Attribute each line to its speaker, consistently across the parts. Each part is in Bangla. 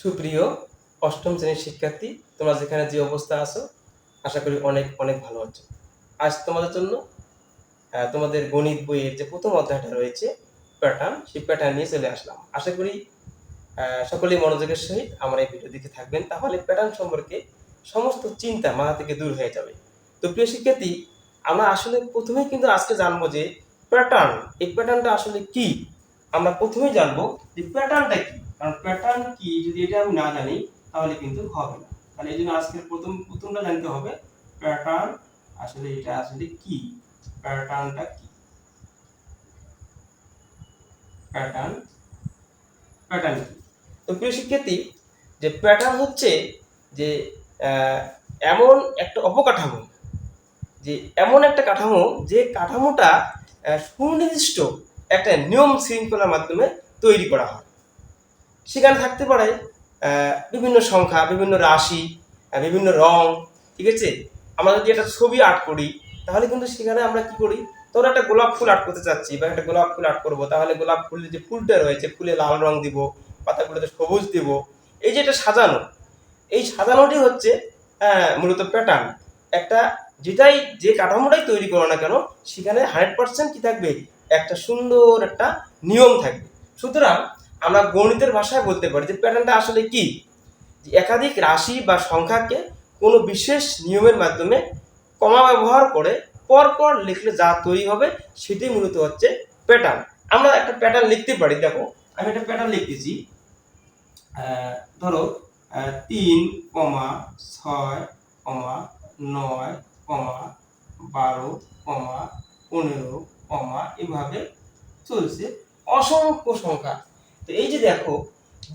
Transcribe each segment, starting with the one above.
Speaker 1: সুপ্রিয় অষ্টম শ্রেণির শিক্ষার্থী, তোমরা যেখানে যে অবস্থা আছো, আশা করি অনেক অনেক ভালো আছো। আজ তোমাদের জন্য তোমাদের গণিত বইয়ের যে প্রথম অধ্যায়টা রয়েছে প্যাটার্ন সেই প্যাটার্ন নিয়ে চলে আসলাম। আশা করি সকলেই মনোযোগের সহিত আমার এই ভিডিও দিকে থাকবেন। তাহলে প্যাটার্ন সম্পর্কে সমস্ত চিন্তা মাথা থেকে দূর হয়ে যাবে। তো প্রিয় শিক্ষার্থী, আমরা আসলে প্রথমেই কিন্তু আজকে জানব যে প্যাটার্ন এই প্যাটার্নটা আসলে কি? আমরা প্রথমেই জানব যে প্যাটার্নটা কি? কারণ প্যাটার্ন কি যদি এটা আমি না জানি, তাহলে কিন্তু হবে না। তাহলে এই জন্য আজকের প্রথম প্রথমটা জানতে হবে প্যাটার্ন আসলে এটা আসলে কি? প্যাটার্নটা কি? প্যাটার্ন প্যাটার্ন কি? তো প্রিয় শিক্ষার্থী, যে প্যাটার্ন হচ্ছে যে এমন একটা অপকাঠামো, যে এমন একটা কাঠামো, যে কাঠামোটা সুনির্দিষ্ট একটা নিয়ম শৃঙ্খলার মাধ্যমে তৈরি করা হয়। সেখানে থাকতে পারে বিভিন্ন সংখ্যা, বিভিন্ন রাশি বিভিন্ন রং, ঠিক আছে? আমরা যদি একটা ছবি আর্ট করি, তাহলে কিন্তু সেখানে আমরা কি করি? ধরো একটা গোলাপ ফুল আর্ট করতে চাচ্ছি, বা একটা গোলাপ ফুল আর্ট করব, তাহলে গোলাপ ফুলের যে ফুলটা রয়েছে, ফুলে লাল রং দিব, পাতাগুলোতে সবুজ দিব, এই যে এটা সাজানো, এই সাজানোটি হচ্ছে মূলত প্যাটার্ন একটা যেটাই, যে কাঠামোটাই তৈরি করো না কেন, সেখানে হান্ড্রেড পার্সেন্ট কি থাকবে? একটা সুন্দর একটা নিয়ম থাকবে। সুতরাং আমরা গণিতের ভাষায় বলতে পারি যে প্যাটার্নটা আসলে কি? একাধিক রাশি বা সংখ্যাকে কোনো বিশেষ নিয়মের মাধ্যমে কমা ব্যবহার করে পরপর লিখলে যা তৈরি হবে সেটাই মূলত হচ্ছে প্যাটার্ন। আমরা একটা প্যাটার্ন লিখতে পারি, দেখো, আমি একটা প্যাটার্ন লিখতেছি। ধরো তিন কমা ছয় কমা নয় কমা বারো কমা পনেরো কমা এভাবে চলছে। অসংখ্য সংখ্যা। তো এই যে দেখো,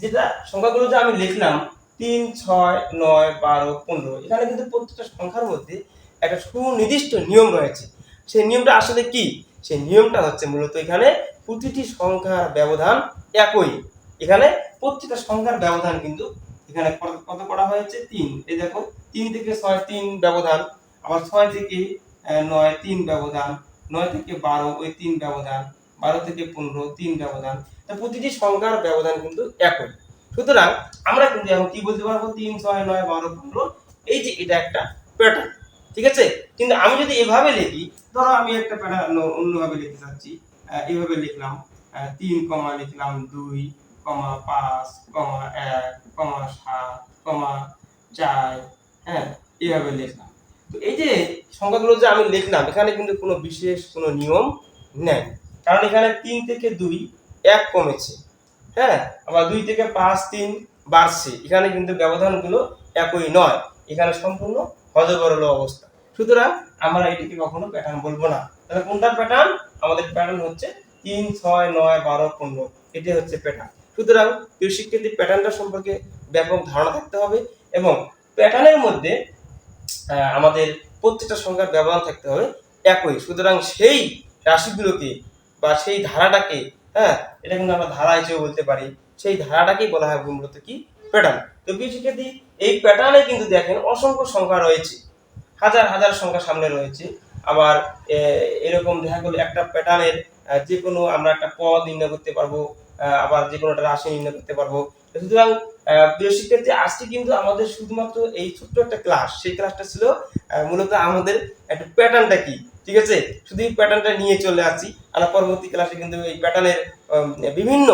Speaker 1: যেটা সংখ্যাগুলো যে আমি লিখলাম, তিন, ছয়, নয়, বারো, পনেরো, এখানে কিন্তু প্রত্যেকটা সংখ্যার মধ্যে একটা সুনির্দিষ্ট নিয়ম রয়েছে। সেই নিয়মটা আসলে কি? সেই নিয়মটা হচ্ছে মূলত এখানে প্রতিটি সংখ্যার ব্যবধান একই। এখানে প্রত্যেকটা সংখ্যার ব্যবধান কিন্তু এখানে কত করা হয়েছে? তিন। এই দেখো, তিন থেকে ছয়, তিন ব্যবধান। আবার ছয় থেকে নয়, তিন ব্যবধান। নয় থেকে বারো, ওই তিন ব্যবধান। বারো থেকে পনেরো তিন ব্যবধান। তা প্রতিটি সংখ্যার ব্যবধান কিন্তু একই। সুতরাং আমরা কিন্তু এখন কি বলতে পারব? তিন ছয় নয় বারো পনেরো এই যে এটা একটা প্যাটার্ন ঠিক আছে? কিন্তু আমি যদি এভাবে লিখি ধরো আমি একটা প্যাটার্ন অন্যভাবে লিখতে চাচ্ছি আহ, এইভাবে লিখলাম তিন কমা লিখলাম দুই কমা পাঁচ কমা এক কমা সাত কমা চার হ্যাঁ এইভাবে লিখলাম। তো এই যে সংখ্যাগুলো যে আমি লিখলাম এখানে কিন্তু কোনো বিশেষ কোনো নিয়ম নেই। কারণ এখানে তিন থেকে দুই এক কমেছে। হ্যাঁ? আবার দুই থেকে পাঁচ, তিন বাড়ছে। এখানে কিন্তু ব্যবধানগুলো একই নয়। এখানে সম্পূর্ণ হজবরল অবস্থা। সুতরাং আমরা এটিকে কখনো প্যাটার্ন বলব না। তাহলে কোনটা প্যাটার্ন আমাদের প্যাটার্ন হচ্ছে তিন, ছয়, নয়, বারো, পনেরো। এটি হচ্ছে প্যাটার্ন সুতরাং প্রিয় শিক্ষার্থী প্যাটার্নটা সম্পর্কে ব্যাপক ধারণা থাকতে হবে এবং প্যাটার্নের মধ্যে আমাদের প্রত্যেকটা সংখ্যার ব্যবধান থাকতে হবে একই। সুতরাং সেই রাশিগুলোকে বা সেই ধারাটাকে হ্যাঁ এটা কিন্তু আমরা ধারা হিসেবে বলতে পারি, সেই ধারাটাকেই বলা হয় মূলত কি? প্যাটার্ন তো শিক্ষার্থী, এই প্যাটার্নে কিন্তু দেখেন অসংখ্য সংখ্যা রয়েছে, হাজার হাজার সংখ্যা সামনে রয়েছে। আবার এরকম দেখা গেলো একটা প্যাটার্নের যে কোনো আমরা একটা পদ নির্ণয় করতে পারব আবার যে কোনো একটা রাশি নির্ণয় করতে পারব। সুতরাং প্রিয় শিক্ষার্থী, আজকে কিন্তু আমাদের শুধুমাত্র এই ছোট্ট একটা ক্লাস সেই ক্লাসটা ছিল মূলত আমাদের একটা প্যাটার্নটা কি? ঠিক আছে? শুধু এই প্যাটার্নটা নিয়ে চলে আসছি। আমরা পরবর্তী ক্লাসে কিন্তু এই প্যাটার্নের বিভিন্ন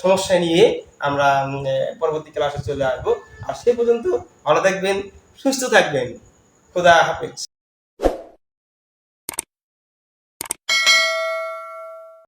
Speaker 1: সমস্যা নিয়ে আমরা পরবর্তী ক্লাসে চলে আসব। আর সে পর্যন্ত ভালো থাকবেন, সুস্থ থাকবেন। খোদা হাফেজ।